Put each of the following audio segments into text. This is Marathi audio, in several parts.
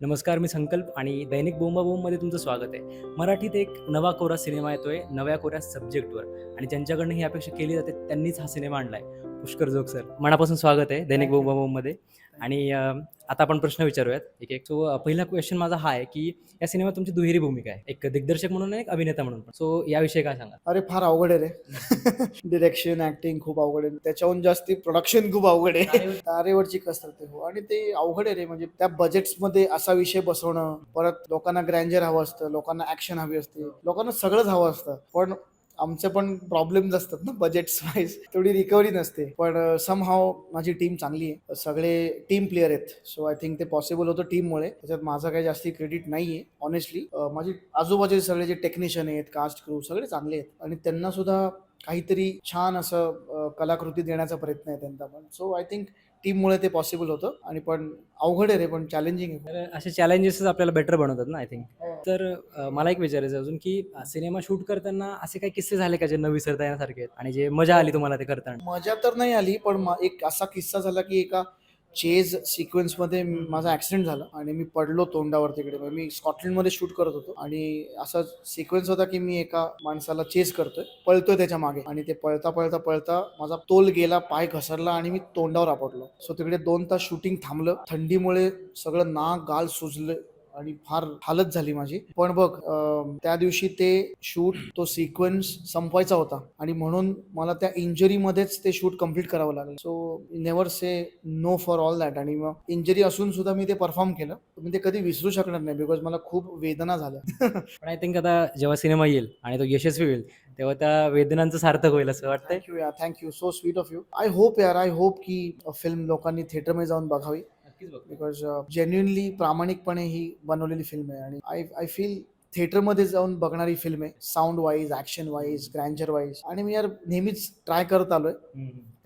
नमस्कार मी संकल्प आणि दैनिक बोंबाबोंबमध्ये तुमचं स्वागत आहे. मराठीत एक नवा कोरा सिनेमा येतोय नव्या कोऱ्या सब्जेक्टवर आणि ज्यांच्याकडनं ही अपेक्षा केली जाते त्यांनीच हा सिनेमा आणलाय. पुष्कर जोग सर. मनापासून स्वागत आहे दैनिक बोंबाबोंबमध्ये. आणि आता आपण प्रश्न विचारूयात. एक एक. सो पहिला क्वेश्चन माझा हा आहे की या सिनेमात तुमची दुहेरी भूमिका आहे. एक दिग्दर्शक म्हणून एक अभिनेता म्हणून पण. सो याविषयी काय सांगा अरे फार अवघड आहे रे. डिरेक्शन ऍक्टिंग खूप अवघड आहे. त्याच्याहून जास्ती प्रोडक्शन खूप अवघड आहे. तारेवरची कसरत हो. आणि ते अवघड आहे रे. म्हणजे त्या बजेट्समध्ये असा विषय बसवणं परत लोकांना ग्रँजर हवं असतं लोकांना ऍक्शन हवी असते लोकांना सगळंच हवं असतं. पण आमचे पण प्रॉब्लेम्स असतात ना बजेट्स वाईज तेवढी रिकव्हरी नसते. पण सम हाव माझी टीम चांगली आहे. सगळे टीम प्लेयर आहेत. सो आय थिंक ते पॉसिबल होतं टीममुळे त्याच्यात माझं काही जास्ती क्रेडिट नाही आहे ऑनेस्टली माझी आजूबाजूचे सगळे जे टेक्निशियन आहेत कास्ट क्रू सगळे चांगले आहेत. आणि त्यांना सुद्धा काहीतरी छान असं कलाकृती देण्याचा प्रयत्न आहे त्यांचा पण. सो आय थिंक टीममुळे ते पॉसिबल होतं आणि पण अवघड आहे रे पण चॅलेंजिंग आहे तर असे चॅलेंजेस आपल्याला बेटर बनवतात ना आय थिंक हो. तर अ, मला एक विचारायचं अजून की सिनेमा शूट करताना असे काही किस्से झाले का जे न विसरता येण्यासारखे आहेत? आणि जे मजा आली तुम्हाला ते करताना? मजा तर नाही आली पण मा- एक असा किस्सा झाला की एका चेज सिक्वेन्समध्ये माझा ऍक्सिडेंट झाला आणि मी पडलो तोंडावर तिकडे. म्हणजे मी स्कॉटलंडमध्ये शूट करत होतो आणि असा सिक्वेन्स होता की मी एका माणसाला चेस करतोय पळतोय त्याच्यामागे. आणि ते पळता पळता पळता माझा तोल गेला पाय घसरला आणि मी तोंडावर आपटलो. सो तिकडे दोन तास शूटिंग थांबलं. थंडीमुळे सगळं नाक गाल सुजलं आणि फार हालत झाली माझी. पण बघ त्या दिवशी ते शूट तो सिक्वेन्स संपवायचा होता आणि म्हणून मला त्या इंजरीमध्येच ते शूट कंप्लीट करावं लागलं. So never say no for all that आणि मग इंजरी असून सुद्धा मी ते परफॉर्म केलं. मी ते कधी विसरू शकणार नाही बिकॉज मला खूप वेदना झाल्या. पण आय थिंक आता जेव्हा सिनेमा येईल आणि तो यशस्वी होईल तेव्हा त्या वेदनांचं सार्थक होईल असं वाटतंय. Thank you so sweet of you I hope यार आय होप की फिल्म लोकांनी थिएटरमध्ये जाऊन बघावी. नक्कीच बिकॉज जेन्युनली प्रामाणिकपणे ही बनवलेली फिल्म आहे. आणि आय आय फील थिएटरमध्ये जाऊन बघणारी फिल्म आहे. Sound wise action wise grandeur wise आणि मी यार नेहमीच ट्राय करत आलोय.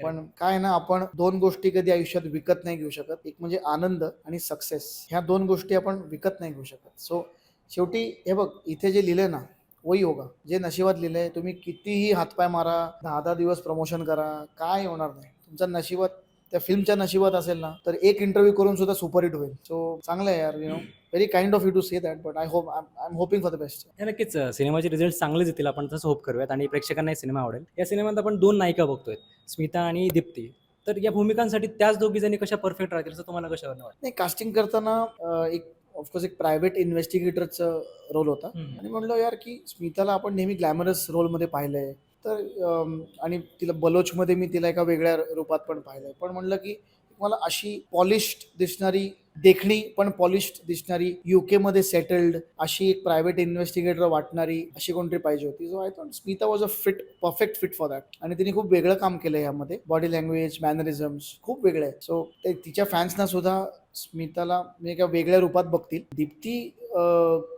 पण काय ना आपण दोन गोष्टी कधी आयुष्यात विकत नाही घेऊ शकत. एक म्हणजे आनंद आणि सक्सेस ह्या दोन गोष्टी आपण विकत नाही घेऊ शकत. सो शेवटी हे बघ इथे जे लिहिलंय ना वही होगा जे नशिबात लिहिलंय तुम्ही कितीही हातपाय मारा दहा दहा दिवस प्रमोशन करा काय होणार नाही. तुमच्या नशिबात त्या फिल्मच्या नशिबात असेल ना तर एक इंटरव्ह्यू करून सुद्धा सुपरहिट होईल. सो चांगलं आहे यार you know very kind of you to say that but I hope I am hoping for the best हे नक्कीच सिनेमाचे रिझल्ट चांगलेच येतील. आपण तसं होप करूयात. आणि प्रेक्षकांना सिनेमा आवडेल. या सिनेमात आपण दोन नायिका बघतोय स्मिता आणि दीप्ती. तर या भूमिकांसाठी त्याच दोघी जणी कशा परफेक्ट राहतील असं तुम्हाला कशावर वाटतं? नाही कास्टिंग करताना एक ऑफकोर्स एक प्रायव्हेट इन्व्हेस्टिगेटरचं रोल होता. आणि म्हणलं यार की स्मिताला आपण नेहमी ग्लॅमरस रोलमध्ये पाहिलंय. तर आणि तिला बलोचमध्ये मी तिला एका वेगळ्या रूपात पण पाहिलंय. पण म्हणलं की मला अशी पॉलिश्ड दिसणारी देखणी पण पॉलिश्ड दिसणारी युके मध्ये सेटल्ड अशी एक प्रायव्हेट इन्व्हेस्टिगेटर वाटणारी अशी कोणतरी पाहिजे होती. So I thought Smita was a fit perfect fit for that आणि तिने खूप वेगळं काम केलं यामध्ये. बॉडी लँग्वेज मॅनरिझम्स खूप वेगळे आहे सो ते तिच्या फॅन्सना सुद्धा स्मिताला म्हणजे एका वेगळ्या रूपात बघतील. दीप्ती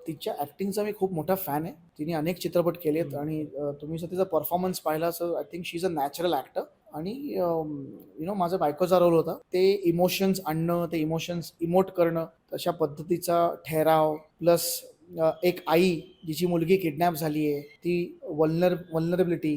तिच्या ऍक्टिंगचा मी खूप मोठा फॅन आहे. तिने अनेक चित्रपट केलेत हम्म. आणि तुम्ही जर तिचा परफॉर्मन्स पाहिला so I think she is a natural actor आणि यु नो माझा बायकोचा रोल होता. ते इमोशन्स आणणं ते इमोशन्स इमोट करणं तशा पद्धतीचा ठहराव प्लस एक आई जिची मुलगी किडनॅप झाली आहे ती वल्नर vulnerability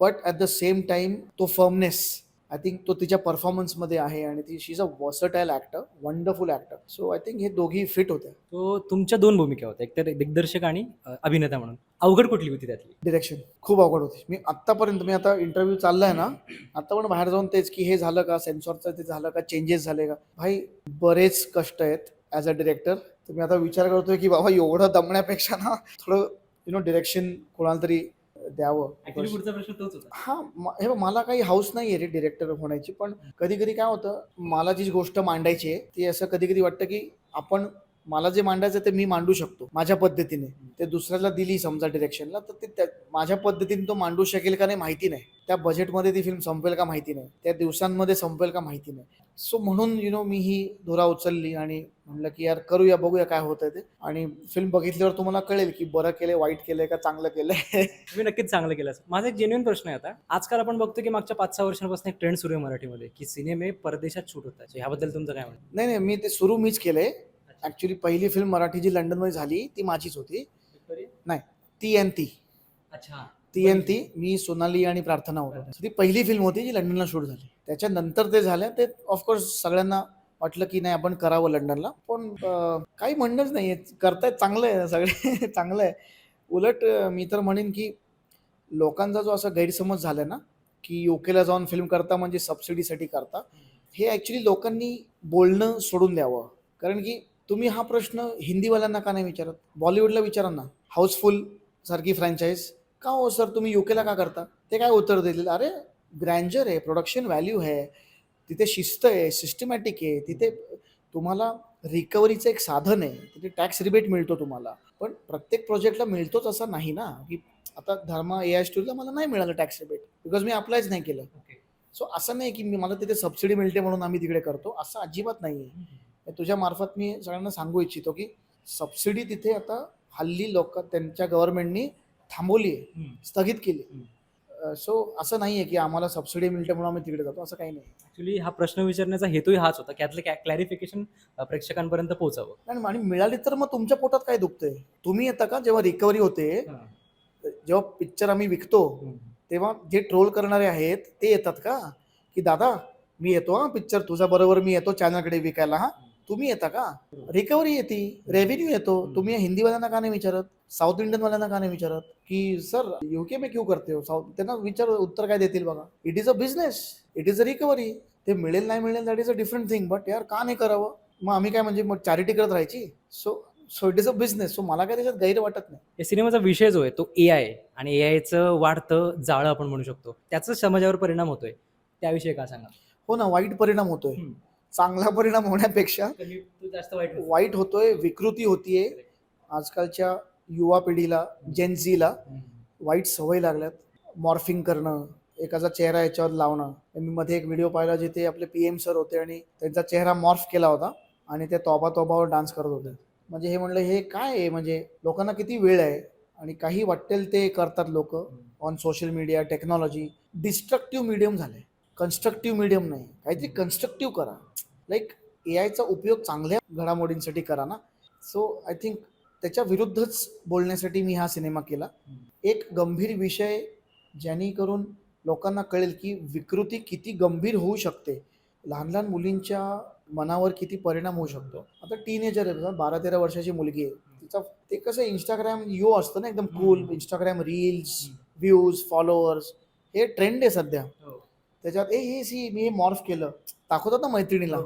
but at the same time तो फर्मनेस आय थिंक तो तिच्या परफॉर्मन्समध्ये आहे आणि ती she is a versatile actor wonderful actor so I think हे दोघी फिट होते तो तुमच्या दोन भूमिका होत्या. एक तर दिग्दर्शक आणि अ, अभिनेता म्हणून. अवघड कुठली होती त्यातली? डिरेक्शन खूप अवघड होती. मी आत्तापर्यंत मी आता इंटरव्ह्यू चाललाय ना आता पण बाहेर जाऊन तेच की हे झालं का? सेन्सॉरचं ते झालं का? चेंजेस झाले का? भाई बरेच कष्ट आहेत ॲज अ डिरेक्टर तर मी आता विचार करतोय की बाबा एवढं दमण्यापेक्षा ना थोडं यु नो डिरेक्शन कोणाला तरी द्यावं. पुढचा प्रश्न तोच होता. हा हे बघ, मला काही हाऊस नाही आहे रे डिरेक्टर होण्याची पण कधी कधी काय होतं मला जी गोष्ट मांडायची आहे ती असं कधी कधी वाटतं की आपण मला जे मांडायचं ते मी मांडू शकतो माझ्या पद्धतीने. ते दुसऱ्याला दिली समजा डिरेक्शनला तर ते माझ्या पद्धतीने तो मांडू शकेल का नाही माहिती नाही. त्या बजेटमध्ये ती फिल्म संपेल का माहिती नाही. त्या दिवसांमध्ये संपेल का माहिती नाही. सो म्हणून यु नो मी ही धुरा उचलली आणि म्हणलं की यार करूया बघूया काय होतंय ते. आणि फिल्म बघितल्यावर तुम्हाला कळेल की बरं केलंय वाईट केलंय का चांगलं केलंय. तुम्ही नक्कीच चांगलं केलं. माझा एक जेन्युइन प्रश्न आहे आता. आजकाल आपण बघतो की मागच्या पाच सहा वर्षांपासून एक ट्रेंड सुरू आहे मराठीमध्ये की सिनेमे परदेशात शूट होतात ह्याबद्दल तुमचं काय म्हणणं? नाही नाही मी ते सुरू मीच केलंय. ऍक्च्युली पहिली फिल्म मराठी जी लंडनमध्ये झाली ती माझीच होती. ती एन ती अच्छा. ती एन ती मी सोनाली आणि प्रार्थना होतो. ती पहिली फिल्म होती जी लंडनला शूट झाली. त्याच्यानंतर ते झालं ते ऑफकोर्स सगळ्यांना वाटलं की नाही आपण करावं लंडनला. पण काही म्हणणंच नाही करतायत चांगलं आहे सगळे चांगलं आहे. उलट मी तर म्हणेन की लोकांचा जो असा गैरसमज झाला ना की युकेला जाऊन फिल्म करता म्हणजे सबसिडीसाठी करता हे ॲक्च्युली लोकांनी बोलणं सोडून द्यावं. कारण की तुम्ही हा प्रश्न हिंदीवाल्यांना का नाही विचारत? बॉलिवूडला विचारा ना. हाऊसफुल सारखी फ्रँचाईज का हो सर तुम्ही युकेला का करता? ते काय उत्तर देतील? अरे ग्रँजर आहे प्रोडक्शन व्हॅल्यू आहे. तिथे शिस्त आहे सिस्टमॅटिक आहे. तिथे तुम्हाला रिकव्हरीचं एक साधन आहे. तिथे टॅक्स रिबेट मिळतो तुम्हाला. पण प्रत्येक प्रोजेक्टला मिळतोच असं नाही ना. की आता धर्मा ए आय स्टोरीला मला नाही मिळालं टॅक्स रिबेट बिकॉज मी अप्लायच नाही केलं. ओके सो असं नाही की मी मला तिथे सबसिडी मिळते म्हणून आम्ही तिकडे करतो. असं अजिबात नाही आहे तुझ्या मार्फत मी सगळ्यांना सांगू इच्छितो की सबसिडी तिथे आता हल्ली लोक त्यांच्या गव्हर्नमेंटनी थांबवली आहे स्थगित केली सो असं नाही आहे की आम्हाला सबसिडी मिळते म्हणून आम्ही तिकडे जातो असं काही नाही ऍक्च्युली हा प्रश्न विचारण्याचा हेतूही हाच होता की यातलं क्लॅरिफिकेशन प्रेक्षकांपर्यंत पोहोचावं. आणि आणि मिळाली तर मग तुमच्या पोटात काय दुखतंय? तुम्ही येता का जेव्हा रिकव्हरी होते? जेव्हा पिक्चर आम्ही विकतो तेव्हा जे ट्रोल करणारे आहेत ते येतात का? की दादा मी येतो हा पिक्चर तुझ्या बरोबर मी येतो चॅनलकडे विकायला हा. तुम्ही येता का? रिकव्हरी येते रेव्हेन्यू येतो. तुम्ही हिंदीवाल्यांना का नाही विचारत? साऊथ इंडियनवाल्यांना का नाही विचारत? की सर युके में क्यू करते हो? साऊथ त्यांना विचार उत्तर काय देतील बघा. It is a business it is a recovery ते मिळेल नाही मिळेल that is a different thing but यार का नाही करावं? मग आम्ही काय म्हणजे मग चॅरिटी करत राहायची? So so it is a business so मला काय त्याच्यात गैर वाटत नाही. या सिनेमाचा विषय जो आहे तो ए आय आणि ए आयचं वाढतं जाळं आपण म्हणू शकतो. त्याचा समाजावर परिणाम होतोय. त्याविषयी का सांगा हो ना वाईट परिणाम होतोय. चांगला परिणाम होण्यापेक्षा जास्त वाईट वाईट होतोय विकृती होतीये. आजकालच्या युवा पिढीला जेनझीला वाईट सवय लागल्यात. मॉर्फिंग करणं एकाचा चेहरा याच्यावर लावणं. मी मध्ये एक व्हिडिओ पाहिला जिथे आपले पी एम सर होते आणि त्यांचा चेहरा मॉर्फ केला होता आणि ते तोबा तोबावर डान्स करत होते. म्हणजे हे म्हणलं हे काय आहे? म्हणजे लोकांना किती वेळ आहे? आणि काही वाटेल ते करतात लोक on social media technology destructive medium झाले कन्स्ट्रक्टिव्ह मीडियम नाही. काहीतरी कन्स्ट्रक्टिव्ह करा. लाईक ए आयचा उपयोग चांगल्या घडामोडींसाठी करा ना. सो आय थिंक त्याच्या विरुद्धच बोलण्यासाठी मी हा सिनेमा केला. एक गंभीर विषय ज्याने करून लोकांना कळेल की विकृती किती गंभीर होऊ शकते. लहान लहान मुलींच्या मनावर किती परिणाम होऊ शकतो. आता टीनेजर आहे बारा तेरा वर्षाची मुलगी आहे. तिचा ते कसं इंस्टाग्राम यो असतं ना एकदम cool. Instagram reels views followers हे ट्रेंड आहे सध्या. त्याच्यात ए हे सी मी हे मॉर्फ केलं. दाखवतात ना मैत्रिणीला.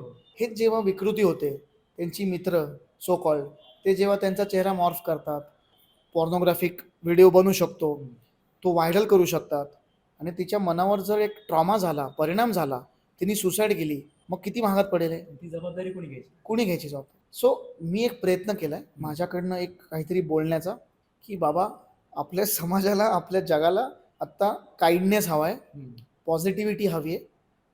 हेच जेव्हा विकृती होते त्यांची मित्र सो कॉल्ड ते जेव्हा त्यांचा चेहरा मॉर्फ करतात पॉर्नोग्राफिक व्हिडिओ बनवू शकतो तो व्हायरल करू शकतात आणि तिच्या मनावर जर एक ट्रॉमा झाला परिणाम झाला तिने सुसाईड केली मग किती महागात पडेल हे? ती जबाबदारी कोणी घ्यायची? कुणी घ्यायची जबाब सो मी एक प्रयत्न केला आहे माझ्याकडनं एक काहीतरी बोलण्याचा की बाबा आपल्या समाजाला आपल्या जगाला आत्ता काइंडनेस हवा आहे पॉझिटिव्हिटी हवी आहे.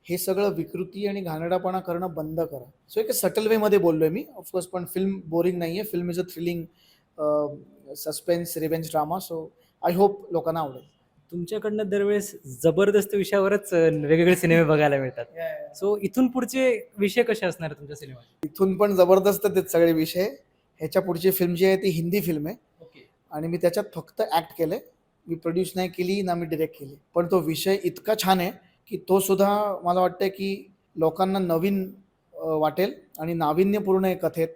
हे सगळं विकृती आणि घाणेरडापणा करणं बंद करा. सो एक सटल वेमध्ये बोललोय मी. ऑफकोर्स पण फिल्म बोरिंग नाही आहे film is a thrilling suspense revenge drama so I hope लोकांना आवडेल. तुमच्याकडनं दरवेळेस जबरदस्त विषयावरच वेगवेगळे सिनेमे बघायला मिळतात. सो इथून पुढचे विषय कसे असणार तुमच्या सिनेमाचे? इथून पण जबरदस्त आहेत सगळे विषय. ह्याच्या पुढची फिल्म जी आहे ती हिंदी फिल्म आहे. आणि मी त्याच्यात फक्त ॲक्ट केलंय. मी प्रोड्यूस नाही केली ना मी डिरेक्ट केली. पण तो विषय इतका छान आहे की तो सुद्धा मला वाटतं की लोकांना नवीन वाटेल आणि नाविन्यपूर्ण आहे कथेत?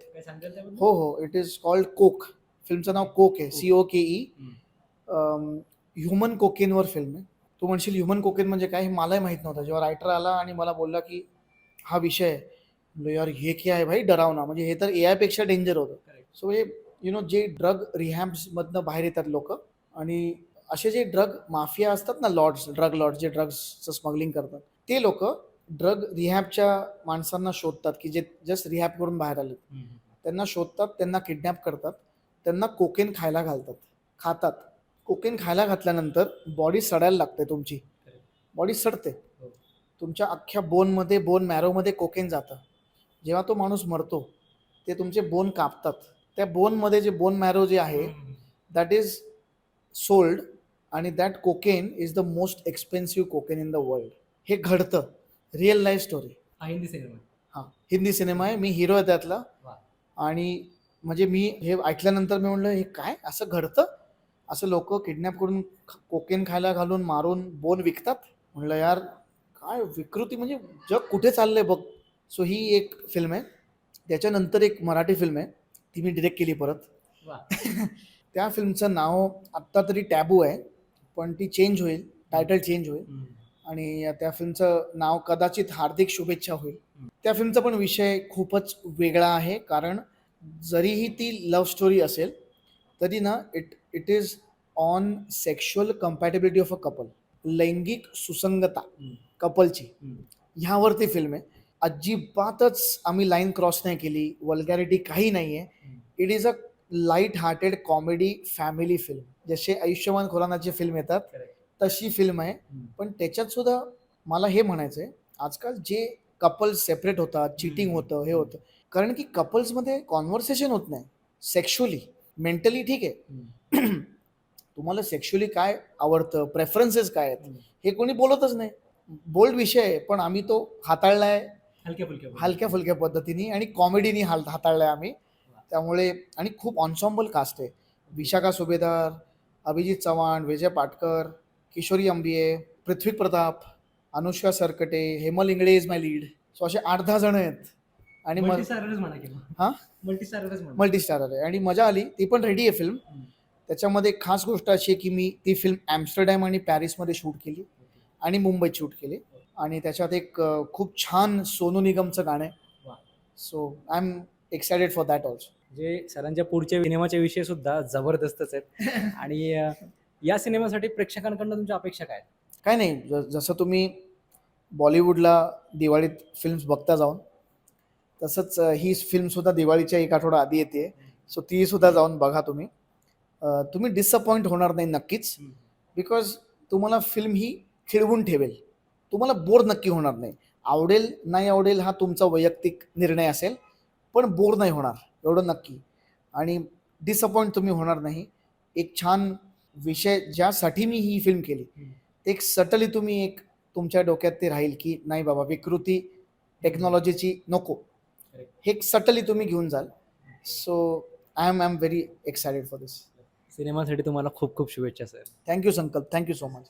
हो हो. इट इज कॉल्ड कोक फिल्मचं नाव कोक आहे. C O K E. Human कोकेनवर film आहे. तू म्हणशील ह्युमन कोकेन म्हणजे काय हे मलाही माहीत नव्हतं. जेव्हा रायटर आला आणि मला बोलला की हा विषय आहे. म्हणलो यार हे काय आहे भाई? डरावना म्हणजे हे तर ए आयपेक्षा डेंजर होतं. सो हे यु नो जे ड्रग रिहॅम्समधनं बाहेर येतात लोक आणि असे जे ड्रग माफिया असतात ना लॉर्ड्स ड्रग लॉर्ड जे ड्रग्सचं स्मगलिंग करतात ते लोक ड्रग रिहॅबच्या माणसांना शोधतात की जे जस्ट रिहॅब करून बाहेर आले. त्यांना शोधतात त्यांना किडनॅप करतात त्यांना कोकेन खायला घालतात खातात कोकेन खायला घातल्यानंतर बॉडी सडायला लागते तुमची बॉडी सडते हो. तुमच्या अख्ख्या बोनमध्ये बोन मॅरोमध्ये कोकेन जातं जेव्हा तो माणूस मरतो ते तुमचे बोन कापतात त्या बोनमध्ये जे बोन मॅरो जे आहे. दॅट इज सोल्ड आणि that cocaine is the most expensive cocaine in the world हे घडतं. रिअल लाईफ स्टोरी हा हिंदी सिनेमा आहे. हां हिंदी सिनेमा आहे. मी हिरो आहे त्यातला. वा. आणि म्हणजे मी हे ऐकल्यानंतर मी म्हणलं हे काय? असं घडतं? असं लोक किडनॅप करून ख- कोकेन खायला घालून मारून बोन विकतात? म्हणलं यार काय विकृती म्हणजे जग कुठे चाललंय बघ. सो ही एक फिल्म आहे. त्याच्यानंतर एक मराठी फिल्म आहे. ती मी डिरेक्ट केली परत. वा. त्या फिल्मचं नाव आत्ता तरी टॅबू आहे. पण ती चेंज होईल टायटल चेंज होईल. आणि त्या फिल्मचं नाव कदाचित हार्दिक शुभेच्छा होईल. त्या फिल्मचा पण विषय खूपच वेगळा आहे कारण जरीही ती लव्ह स्टोरी असेल तरी ना it it is on sexual compatibility of a couple लैंगिक सुसंगता. कपलची. ह्यावरती फिल्म आहे अजिबातच आम्ही लाईन क्रॉस नाही केली वल्गॅरिटी काही नाही आहे. It is a light hearted comedy family film जसे आयुष्यमान खुरानाची फिल्म येतात. तशी फिल्म आहे. पण त्याच्यात सुद्धा मला हे म्हणायचं आहे आजकाल जे कपल सेपरेट होतात चिटिंग होतं हे होतं. कारण की कपल्समध्ये कॉन्व्हर्सेशन होत नाही. सेक्शुअली मेंटली ठीक आहे. तुम्हाला सेक्शुअली काय आवडतं? प्रेफरन्सेस काय आहेत. हे कोणी बोलतच नाही. बोल्ड विषय आहे पण आम्ही तो हाताळलाय. हलक्या फुलक्या हलक्या फुलक्या पद्धतीने आणि कॉमेडीनी हाल हाताळलाय आम्ही. त्यामुळे आणि खूप ऑन्सॉम्बल कास्ट आहे. Vishakha Subhedar Abhijit Chavan Vijay Patkar Kishori Ambiye Prithvi Pratap Anushka Sarkate Hemal Ingle is my lead so असे आठ दहा जण आहेत. आणि मग हा? मल्टी स्टारर आहे. आणि मजा आली. ती पण रेडी आहे फिल्म. त्याच्यामध्ये खास गोष्ट अशी आहे की मी ती फिल्म ॲम्स्टरडॅम आणि पॅरिसमध्ये शूट केली आणि मुंबईत शूट केली. आणि त्याच्यात एक खूप छान सोनू निगमचं गाणं आहे. So I am excited for that also जे सरांच्या पुढच्या सिनेमाचे विषय सुद्धा जबरदस्तच आहेत. आणि अ, या सिनेमासाठी प्रेक्षकांकडनं तुमच्या अपेक्षा काय आहेत? काय नाही ज- जसं तुम्ही बॉलिवूडला दिवाळीत फिल्म्स बघता जाऊन तसंच अं, ही फिल्मसुद्धा दिवाळीच्या एक आठवडा आधी येते. सो ती सुद्धा जाऊन बघा तुम्ही. अं, तुम्ही डिसअपॉइंट होणार नाही नक्कीच. बिकॉज तुम्हाला फिल्म ही खिळवून ठेवेल. तुम्हाला बोर नक्की होणार नाही. आवडेल नाही आवडेल हा तुमचा वैयक्तिक निर्णय असेल पण बोर नाही होणार. एवढं नक्की. आणि डिसअपॉइंट तुम्ही होणार नाही. एक छान विषय ज्यासाठी मी ही फिल्म केली. ते एक सटली तुम्ही एक तुमच्या डोक्यात ते राहील की नाही बाबा विकृती टेक्नॉलॉजीची नको. हे एक सटली तुम्ही घेऊन जाल. So I am I am very excited for this सिनेमासाठी तुम्हाला खूप खूप शुभेच्छा sir thank you Sankalp thank you so much